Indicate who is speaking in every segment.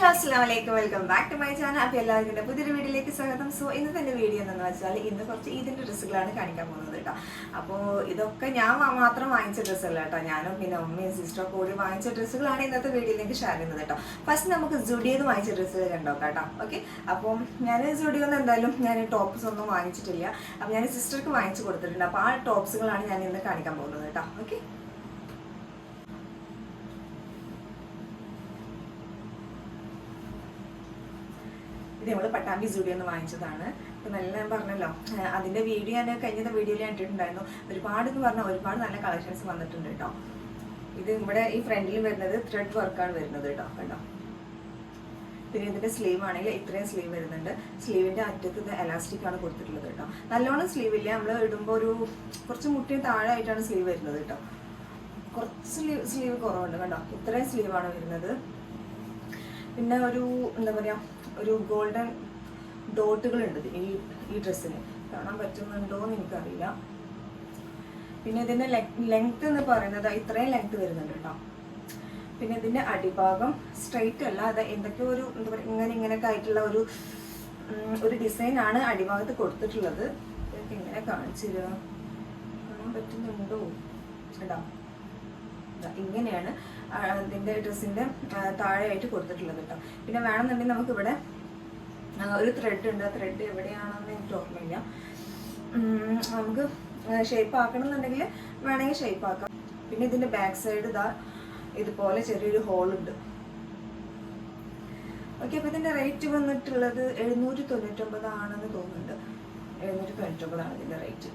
Speaker 1: Hello Assam welcome back to my channel. അപ്പോൾ എല്ലാവർക്കും പുതിയ പുതിയൊരു വീഡിയോയിലേക്ക് സ്വാഗതം. സോ ഇന്ന് തന്നെ വീഡിയോ എന്താണെന്ന് വെച്ചാൽ ഇന്ന് കുറച്ച് ഇതിന്റെ ഡ്രസ്സുകളാണ് കാണിക്കാൻ പോകുന്നത് കേട്ടോ. അപ്പോൾ ഇതൊക്കെ ഞാൻ മാത്രം വാങ്ങിച്ച ഡ്രസ്സല്ല കേട്ടോ. ഞാനും പിന്നെ ഉമ്മയും സിസ്റ്ററും കൂടി വാങ്ങിച്ച ഡ്രസ്സുകളാണ് ഇന്നത്തെ വീഡിയോയിലേക്ക് ഷെയർ ചെയ്യുന്നത് കേട്ടോ. ഫസ്റ്റ് നമുക്ക് ജുഡിയത് വാങ്ങിച്ച ഡ്രസ്സുകൾ കണ്ടോ കേട്ടോ. ഓക്കെ അപ്പോൾ ഞാൻ ജുഡിയോന്ന് എന്തായാലും ഞാൻ ടോപ്സ് ഒന്നും വാങ്ങിച്ചിട്ടില്ല. അപ്പോൾ ഞാൻ സിസ്റ്റർക്ക് വാങ്ങിച്ചു കൊടുത്തിട്ടുണ്ട്. അപ്പോൾ ആ ടോപ്സുകളാണ് ഞാൻ ഇന്ന് കാണിക്കാൻ പോകുന്നത് കേട്ടോ. ഓക്കെ ഇത് നമ്മൾ പട്ടാമ്പി സ്റ്റുഡിയോ എന്ന് വാങ്ങിച്ചതാണ്. ഇപ്പം നല്ല ഞാൻ പറഞ്ഞല്ലോ അതിന്റെ വീഡിയോ ഞാൻ കഴിഞ്ഞ വീഡിയോയിൽ ഞാൻ ഇട്ടിട്ടുണ്ടായിരുന്നു. ഒരുപാട് എന്ന് പറഞ്ഞാൽ ഒരുപാട് നല്ല കളക്ഷൻസ് വന്നിട്ടുണ്ട് കേട്ടോ. ഇത് ഇവിടെ ഈ ഫ്രണ്ടിൽ വരുന്നത് ത്രെഡ് വർക്കാണ് വരുന്നത് കേട്ടോ കേട്ടോ പിന്നെ ഇതിന്റെ സ്ലീവ് ആണെങ്കിൽ ഇത്രയും സ്ലീവ് വരുന്നുണ്ട്. സ്ലീവിന്റെ അറ്റത്ത് ഇത് എലാസ്റ്റിക് ആണ് കൊടുത്തിട്ടുള്ളത് കേട്ടോ. നല്ലോണം സ്ലീവ് ഇല്ല. നമ്മൾ ഇടുമ്പോൾ ഒരു കുറച്ച് മുട്ടിന് താഴെ ആയിട്ടാണ് സ്ലീവ് വരുന്നത് കേട്ടോ. കുറച്ച് സ്ലീവ് സ്ലീവ് കുറവുണ്ട് കേട്ടോ ഇത്രയും സ്ലീവാണ് വരുന്നത്. പിന്നെ ഒരു എന്താ പറയാ ഒരു ഗോൾഡൻ ഡോട്ടുകൾ ഉണ്ട് ഈ ഈ ഡ്രസ്സിന് കാണാൻ പറ്റുന്നുണ്ടോ എന്ന് എനിക്കറിയില്ല. പിന്നെ ഇതിന്റെ ലെങ്ത് എന്ന് പറയുന്നത് ഇത്രയും ലെങ്ത് വരുന്നുണ്ട് കേട്ടോ. പിന്നെ ഇതിന്റെ അടിഭാഗം സ്ട്രൈറ്റ് അല്ല. അത് എന്തൊക്കെയോ ഒരു എന്താ പറയുക ഇങ്ങനെ ഇങ്ങനെയൊക്കെ ആയിട്ടുള്ള ഒരു ഒരു ഡിസൈനാണ് അടിഭാഗത്ത് കൊടുത്തിട്ടുള്ളത്. ഇതൊക്കെ ഇങ്ങനെ കാണിച്ചു കാണാൻ പറ്റുന്നുണ്ടോ? ദാ ഇങ്ങനെയാണ് ഇതിന്റെ ഡ്രസ്സിന്റെ താഴെയായിട്ട് കൊടുത്തിട്ടുള്ളത് കേട്ടോ. പിന്നെ വേണമെന്നുണ്ടെങ്കിൽ നമുക്ക് ഇവിടെ ഒരു ത്രെഡ് ഉണ്ട്. ആ ത്രെഡ് എവിടെയാണെന്ന് എനിക്ക് ഓർമ്മയില്ല. നമുക്ക് ഷേപ്പ് ആക്കണം എന്നുണ്ടെങ്കിൽ വേണമെങ്കിൽ ഷേപ്പ് ആക്കാം. പിന്നെ ഇതിന്റെ ബാക്ക് സൈഡ് ഇതാ ഇതുപോലെ ചെറിയൊരു ഹോൾ ഉണ്ട്. ഓക്കെ അപ്പം ഇതിന്റെ റേറ്റ് വന്നിട്ടുള്ളത് എഴുന്നൂറ്റി തൊണ്ണൂറ്റൊമ്പത് ആണെന്ന് തോന്നുന്നുണ്ട്. എഴുന്നൂറ്റി തൊണ്ണൂറ്റൊമ്പതാണ് ഇതിന്റെ റേറ്റ്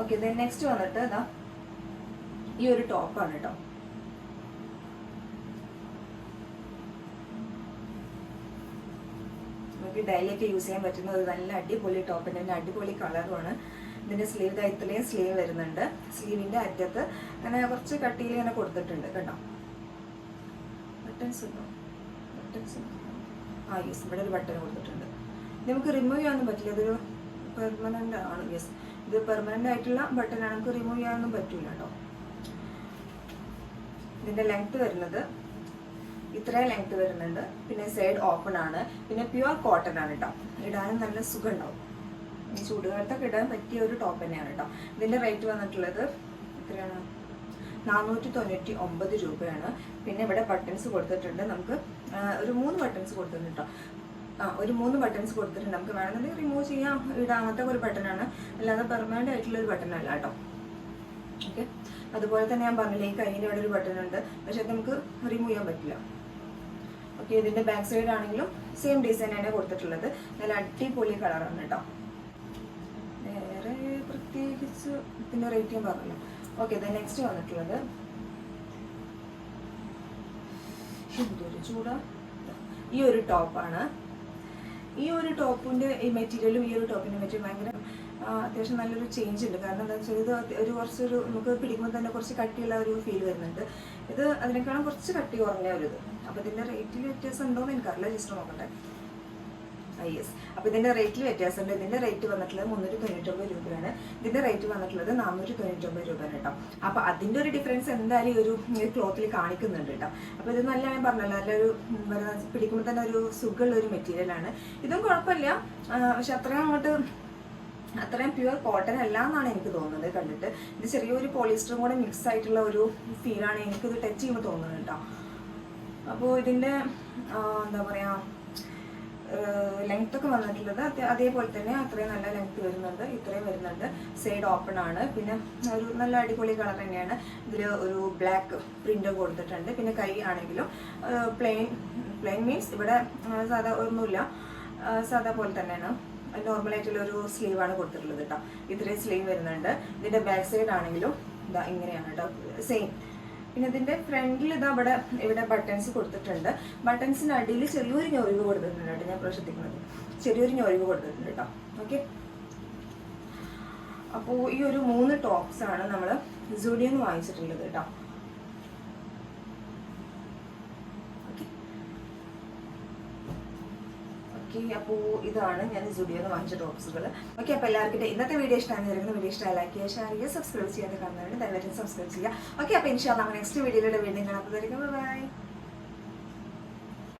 Speaker 1: ഓക്കെ ദെൻ നെക്സ്റ്റ് വന്നിട്ട് ഇതാ ഈ ഒരു ടോപ്പാണ് കേട്ടോ നമുക്ക് ഡെയിലിയൊക്കെ യൂസ് ചെയ്യാൻ പറ്റുന്ന ഒരു നല്ല അടിപൊളി ടോപ്പിന്റെ തന്നെ അടിപൊളി കളറുമാണ് ഇതിന്റെ സ്ലീവ് ഇതാ ഇത്രയും സ്ലീവ് വരുന്നുണ്ട്. സ്ലീവിന്റെ അറ്റത്ത് അങ്ങനെ കുറച്ച് കട്ടിയിൽ ഇങ്ങനെ കൊടുത്തിട്ടുണ്ട് കേട്ടോ. ബട്ടൺസ് ഉണ്ടോ? ബട്ടൺസ് ആ യെസ് ഇവിടെ ഒരു ബട്ടൺ കൊടുത്തിട്ടുണ്ട്. നമുക്ക് റിമൂവ് ചെയ്യാനൊന്നും പറ്റില്ല. ഇതൊരു പെർമനന്റ് ആണ് യെസ് ഇത് പെർമനന്റ് ആയിട്ടുള്ള ബട്ടൺ ആണ്. നമുക്ക് റിമൂവ് ചെയ്യാനൊന്നും പറ്റില്ല കേട്ടോ ഇതിന്റെ ലെങ്ത് വരുന്നത് ഇത്രയും ലെങ്ത് വരുന്നുണ്ട്. പിന്നെ സൈഡ് ഓപ്പൺ ആണ്. പിന്നെ പ്യുവർ കോട്ടൺ ആണ് കേട്ടോ ഇടാനും നല്ല സുഖം ഉണ്ടാവും ഈ ചൂടുകാലത്തൊക്കെ ഇടാൻ പറ്റിയ ഒരു ടോപ്പ് തന്നെയാണ് കേട്ടോ ഇതിന്റെ റേറ്റ് വന്നിട്ടുള്ളത് എത്രയാണ്? നാനൂറ്റി തൊണ്ണൂറ്റി ഒമ്പത് രൂപയാണ്. പിന്നെ ഇവിടെ ബട്ടൺസ് കൊടുത്തിട്ടുണ്ട് നമുക്ക് ഒരു മൂന്ന് ബട്ടൺസ് കൊടുത്തിട്ടുണ്ട് കേട്ടോ ആ ഒരു മൂന്ന് ബട്ടൺസ് കൊടുത്തിട്ടുണ്ട്. നമുക്ക് വേണമെന്നുണ്ടെങ്കിൽ റിമൂവ് ചെയ്യാം. ഇടാമത്തെ ഒരു ബട്ടണാണ് അല്ലാതെ പെർമനന്റ് ആയിട്ടുള്ള ഒരു ബട്ടൺ അല്ല കേട്ടോ ഓക്കെ അതുപോലെ തന്നെ ഞാൻ പറഞ്ഞില്ലേ ഈ കയ്യിന്റെ അവിടെ ഒരു ബട്ടൺ ഉണ്ട്. പക്ഷെ നമുക്ക് റിമൂവ് ചെയ്യാൻ പറ്റില്ല. ഓക്കെ ഇതിന്റെ ബാക്ക് സൈഡ് ആണെങ്കിലും സെയിം ഡിസൈൻ തന്നെ കൊടുത്തിട്ടുള്ളത്. നല്ല അടിപൊളി കളറാണ് കേട്ടോ. വേറെ പ്രത്യേകിച്ച് ഇതിന്റെ റേറ്റ് ഞാൻ പറഞ്ഞല്ലോ. ഓക്കെ ഇത് നെക്സ്റ്റ് വന്നിട്ടുള്ളത്. എന്തൊരു ചൂടാ. ഈ ഒരു ടോപ്പാണ് ഈ ഒരു ടോപ്പിന്റെ ഈ മെറ്റീരിയലും ഈ ഒരു ടോപ്പിന്റെ മെറ്റീരിയൽ ഭയങ്കര അത്യാവശ്യം നല്ലൊരു ചേഞ്ച് ഉണ്ട്. കാരണം എന്താ വെച്ചാൽ ഇത് ഒരു കുറച്ചൊരു നമുക്ക് പിടിക്കുമ്പോൾ തന്നെ കുറച്ച് കട്ടിയുള്ള ഒരു ഫീൽ വരുന്നുണ്ട്. ഇത് അതിനേക്കാളും കുറച്ച് കട്ടി കുറഞ്ഞ ഒരു ഇത്. അപ്പോൾ ഇതിന്റെ റേറ്റിൽ വ്യത്യാസം ഉണ്ടോ എന്ന് എനിക്കറിയില്ല. ജസ്റ്റ് നോക്കട്ടെ. യെസ് അപ്പോൾ ഇതിന്റെ റേറ്റിൽ വ്യത്യാസമുണ്ട് ഇതിന്റെ റേറ്റ് വന്നിട്ടുള്ളത് മുന്നൂറ്റി തൊണ്ണൂറ്റൊമ്പത് രൂപയാണ്. ഇതിന്റെ റേറ്റ് വന്നിട്ടുള്ളത് നാനൂറ്റി തൊണ്ണൂറ്റൊമ്പത് രൂപയാണ് കേട്ടോ. അപ്പോൾ അതിന്റെ ഒരു ഡിഫറൻസ് എന്തായാലും ഒരു ക്ലോത്തിൽ കാണിക്കുന്നുണ്ട് കേട്ടോ. അപ്പോൾ ഇത് നല്ല ഞാൻ പറഞ്ഞല്ലോ നല്ലൊരു പിടിക്കുമ്പോൾ തന്നെ ഒരു സുഖമുള്ള ഒരു മെറ്റീരിയലാണ് ഇതും കുഴപ്പമില്ല. പക്ഷെ അത്രയും അങ്ങോട്ട് അത്രയും പ്യുവർ കോട്ടൺ അല്ല എന്നാണ് എനിക്ക് തോന്നുന്നത് കണ്ടിട്ട്. ഇത് ചെറിയൊരു പോളിസ്റ്ററും കൂടെ മിക്സ് ആയിട്ടുള്ള ഒരു ഫീലാണ് എനിക്കിത് ടച്ച് ചെയ്യുമ്പോൾ തോന്നുന്നത് കേട്ടോ. അപ്പോൾ ഇതിന്റെ എന്താ പറയുക ലെങ്ത് ഒക്കെ വന്നിട്ടുള്ളത് അതേപോലെ തന്നെ അത്രയും നല്ല ലെങ്ത് വരുന്നുണ്ട് ഇത്രയും വരുന്നുണ്ട്. സൈഡ് ഓപ്പൺ ആണ്. പിന്നെ ഒരു നല്ല അടിപൊളി കളർ തന്നെയാണ്. ഇതിൽ ഒരു ബ്ലാക്ക് പ്രിന്റ് കൊടുത്തിട്ടുണ്ട്. പിന്നെ കൈ ആണെങ്കിലും പ്ലെയിൻ പ്ലെയിൻ മീൻസ് ഇവിടെ സാധാ ഒന്നുമില്ല. സാധാ പോലെ തന്നെയാണ്. നോർമൽ ആയിട്ടുള്ള ഒരു സ്ലീവ് ആണ് കൊടുത്തിട്ടുള്ളത് കേട്ടോ ഇത്രയും സ്ലീവ് വരുന്നുണ്ട്. ഇതിന്റെ ബാക്ക് സൈഡ് ആണെങ്കിലും ഇതാ ഇങ്ങനെയാണ് കേട്ടോ സെയിം പിന്നെ ഇതിന്റെ ഫ്രണ്ടിൽ ഇതാ ഇവിടെ ഇവിടെ ബട്ടൺസ് കൊടുത്തിട്ടുണ്ട്. ബട്ടൺസിന് അടിയിൽ ചെറിയൊരു ഞൊറിവ് കൊടുത്തിട്ടുണ്ട് കേട്ടോ ഞാൻ പ്രശ്നത്തിക്കുന്നത് ചെറിയൊരു ഞൊറിവ് കൊടുത്തിട്ടുണ്ട് കേട്ടോ ഓക്കെ അപ്പോൾ ഈ ഒരു മൂന്ന് ടോപ്സ് ആണ് നമ്മൾ സൂഡിയെന്ന് വാങ്ങിച്ചിട്ടുള്ളത് കേട്ടോ ഓക്കെ അപ്പോൾ ഇതാണ് ഞാൻ സ്റ്റുഡിയോന്ന് വാങ്ങിച്ച ടോപ്സുകൾ ഓക്കെ അപ്പോൾ എല്ലാവർക്കും ഇന്നത്തെ വീഡിയോ ഇഷ്ടമാണ് വരുന്ന വീഡിയോ ഇഷ്ടമായി ലൈക്ക് ചെയ്യുക ഷെയർ ചെയ്യുക സബ്സ്ക്രൈബ് ചെയ്യാതെ കാണുന്നവരുണ്ട് ദയവായിട്ട് സബ്സ്ക്രൈബ് ചെയ്യുക. ഓക്കെ അപ്പോൾ ഇൻഷാല്ല നമ്മൾ നെക്സ്റ്റ് വീഡിയോയിലൂടെ വീണ്ടും കാണാത്തതായിരിക്കും ബൈ.